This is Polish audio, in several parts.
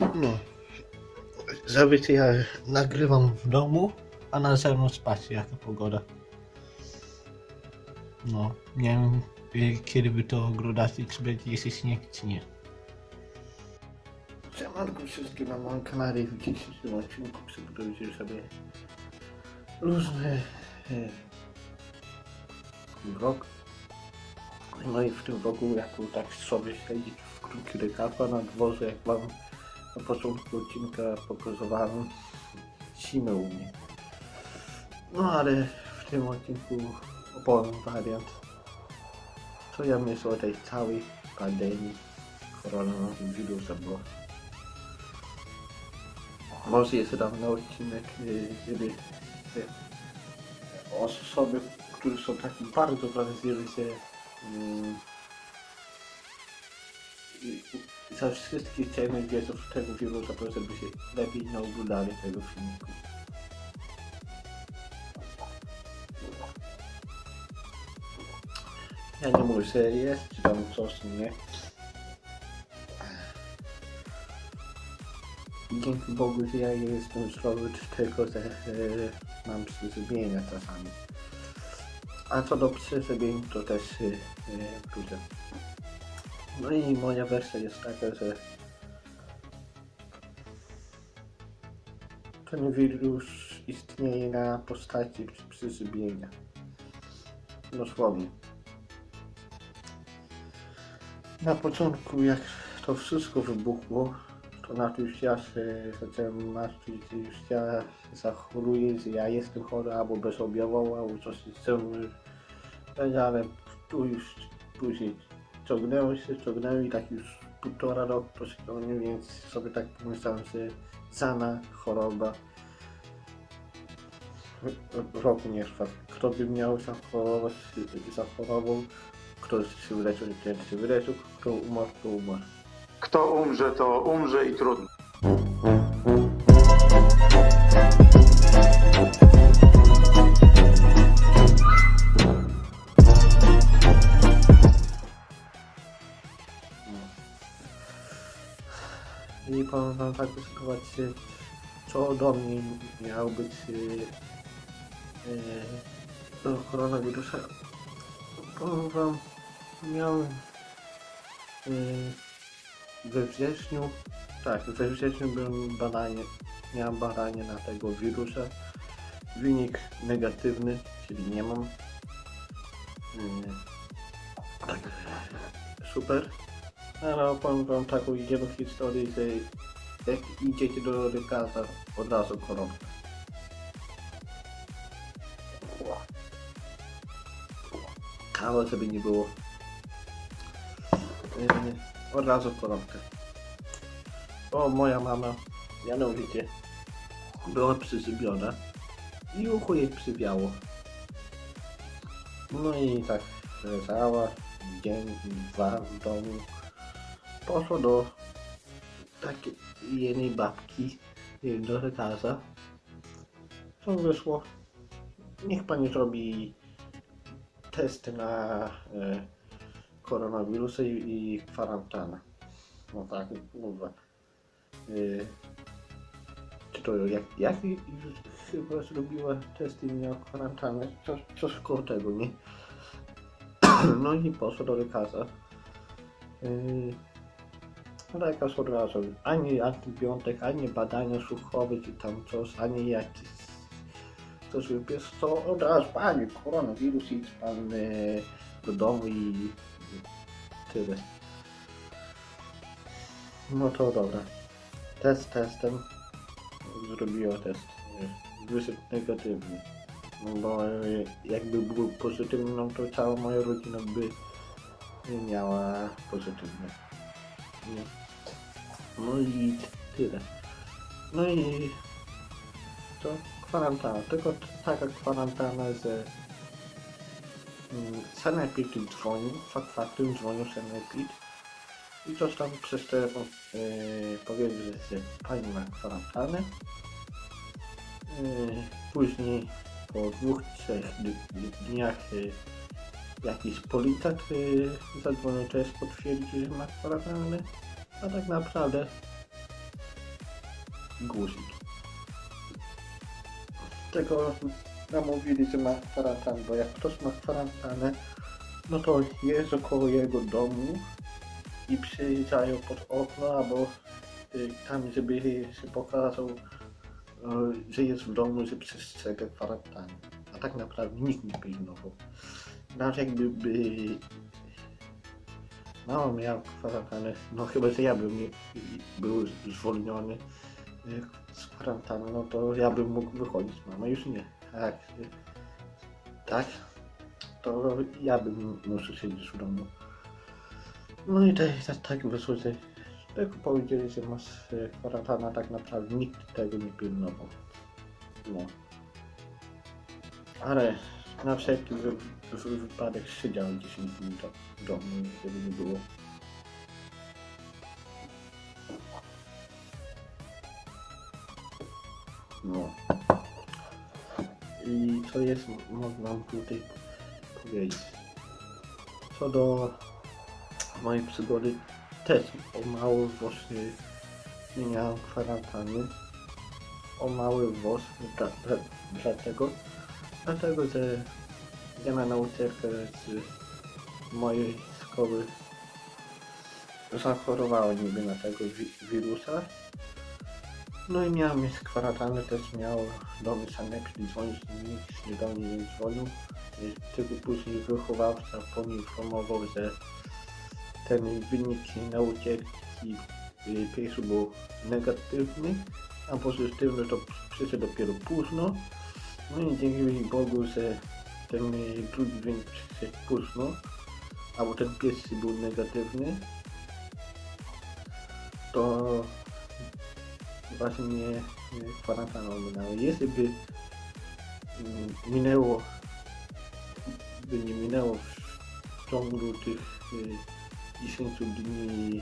No. Zazwyczaj ja nagrywam w domu, a na zewnątrz patrzę jaka pogoda. No, nie wiem kiedy by to oglądać, czy będzie jeszcze śnieg, czy nie. Siemanko wszystkim na moim kanale w dzisiejszym odcinku przygotujcie sobie różne e, vlog. No i w tym vlogu jako tak sobie siedzieć w krótki rękawa na dworze, jak wam na początku odcinka pokazywałem zimę u mnie. No ale w tym odcinku opowiem wariant, co ja myślę o tej całej pandemii koronawirusa, bo może jest dam na odcinek, y, żeby y, osoby, które są tak bardzo mm, i- i za wszystkie ciemne wiedzów tego wirusa, to żeby się lepiej nie oglądali tego filmiku. Ja nie mówię, że jest, czy tam coś, nie. Dzięki Bogu, że ja jestem zdrowy, czy tylko, że e, mam przeziębienia czasami. A co do przeziębień, to też e, wrócę. No i moja wersja jest taka, że ten wirus istnieje na postaci przeziębienia. Dosłownie. Na początku, jak to wszystko wybuchło, to na już ja się zacząłem martwić, już ja zachoruję, że ja jestem chory albo bezobjawowo, albo coś chcę, ale tu już później ciągnęło się, ciągnęło i tak już półtora roku to się ciągnie, więc sobie tak pomyślałem, że sana choroba roku nie trwa. Kto by miał zachorować, zachorował, kto się wyleczył, ten się wyleczył, kto umarł, to umarł. Kto umrze, to umrze i trudno. Taką sytuację, co do mnie miał być yy, yy, do koronawirusa. Powiem wam, miałem yy, we wrześniu, tak, we wrześniu byłem badanie, miałem badanie na tego wirusa. Wynik negatywny, czyli nie mam. Tak, super. Ale opowiem wam taką jedną historię, że jak idziecie do lekarza, od razu koronka. Kawa żeby nie było. Yy, od razu koronkę. O, moja mama, mianowicie, była przyzybiona i ucho jej przywiało. No i tak leżała dzień, dwa w domu. Poszło do takiej jednej babki, do lekarza. Co wyszło? Niech pani zrobi testy na e, koronawirusa i, i kwarantannę. No tak, kurwa. Y, czy to jak, jak już chyba zrobiła testy i miała kwarantannę? Coś, coś tego, nie? No i poszła do lekarza. Yy, lekarz od razu, ani antybiotyk, ani badania słuchowe, czy tam coś, ani jakiś coś wypisz, to od razu, panie, koronawirus, idź pan e, do domu i tyle. No to dobra. Test testem. Zrobiła test. e, Wyszedł negatywny. No bo e, jakby był pozytywny, no to cała moja rodzina by miała pozytywny. No i tyle. No i to kwarantanna. Tylko taka kwarantanna, że mm, sanepid dzwonił, fakt faktem dzwonił sanepid i coś tam przez telefon yy, powiedział, że pani ma kwarantannę. Yy, później po dwóch, trzech dniach yy, jakiś policjant yy, zadzwonił też potwierdził, że ma kwarantannę, a tak naprawdę guzik. Tego namówili, że ma kwarantannę, bo jak ktoś ma kwarantannę, no to jest około jego domu i przyjeżdżają pod okno, albo y, tam, żeby się pokazał, y, że jest w domu, że przestrzega kwarantanny. A tak naprawdę nikt nie pilnował. Nawet jakby by mama miała kwarantannę, no chyba, że ja bym nie, był zwolniony z kwarantanny, no to ja bym mógł wychodzić, mama już nie. Tak, tak, to ja bym musiał siedzieć w domu. No i tak, tak, tak wyszło, że tylko powiedzieli, że masz e, kwarantannę, a tak naprawdę nikt tego nie pilnował. No. Ale na wszelki wy, wy, wypadek siedział 10 dni do, w domu, żeby nie było. No. I co jest, można tutaj powiedzieć. Co do mojej przygody, też o mały właśnie nie miałem kwarantanny. O mały włos, dla, dla, dlaczego? Dlatego, że jedna nauczycielka z mojej szkoły zachorowała niby na tego wi- wirusa. No i miałem mieć kwarantannę, też miał do mnie sanepid dzwonić, nikt nie do mnie nie dzwonił. Tylko później wychowawca poinformował, że ten wynik nauczycielki pierwszy był negatywny, a pozytywny to przyszedł dopiero późno. No i dzięki Bogu, że ten y, drugi wynik przyszedł późno, albo ten pierwszy był negatywny, to właśnie y, kwarantanna minęła. Jeśli by minęło, by nie minęło w ciągu tych y, 10 dni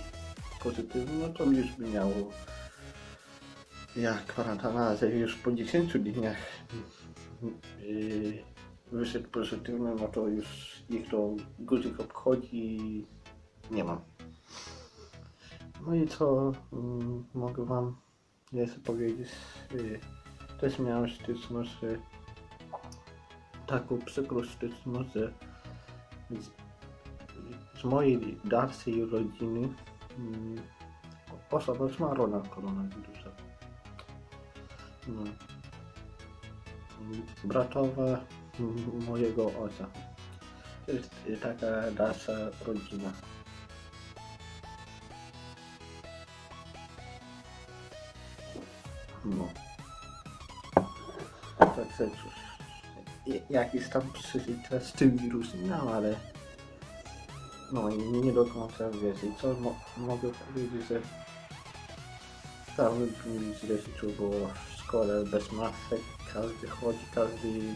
pozytywnie, no to już by miało jak kwarantanna, że już po 10 dniach yy, wyszedł pozytywny, no to już ich to guzik obchodzi nie mam. No i co mm, mogę wam jeszcze powiedzieć? Yy, też miałem styczność, że taką przykrą styczność, że z, z mojej dalszej rodziny mm, osoba zmarła na koronawirusa. No. Bratowa mojego ojca. Taka dalsza rodzina. No. Także cóż, jakiś tam teraz z tym wirusem, no ale no i nie do końca wiesz i co mo mogę powiedzieć, że cały dni źle się czuł, bo szkole bez masek, każdy chodzi, każdy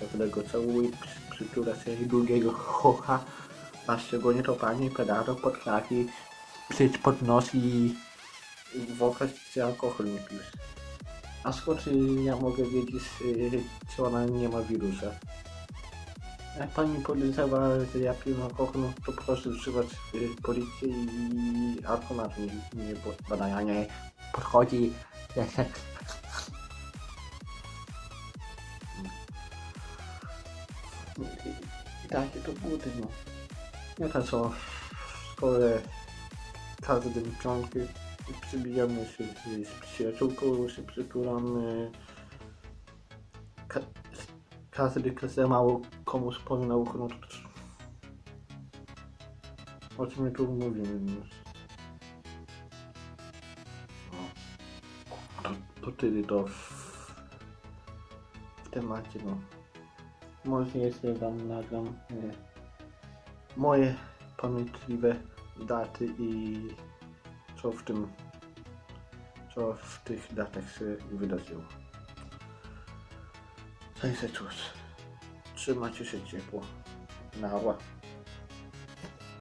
każdego całuje, przy- przytula się i drugiego chocha, a szczególnie to pani pedaro potrafi przyjść pod nos i i wokać, czy alkohol nie pisz. A skąd ja mogę wiedzieć, y, czy ona nie ma wirusa? Jak pani podejrzewa, że ja piję alkohol, no to proszę wzywać y, policję i automat mi mnie bo- badają, a nie podchodzi takie to buty, no. Ja to co w szkole każdy piątki przybijamy się z, przyjaciółką, się przytulamy. Ka każdy za mało komuś powie na ucho, no to o czym my tu mówimy już. No. To, to tyle to w, w temacie, no. Może jeszcze wam nagram e, moje pamiętliwe daty i co w tym, co w tych datach się wydarzyło. Także cóż, trzymajcie się ciepło. Nała.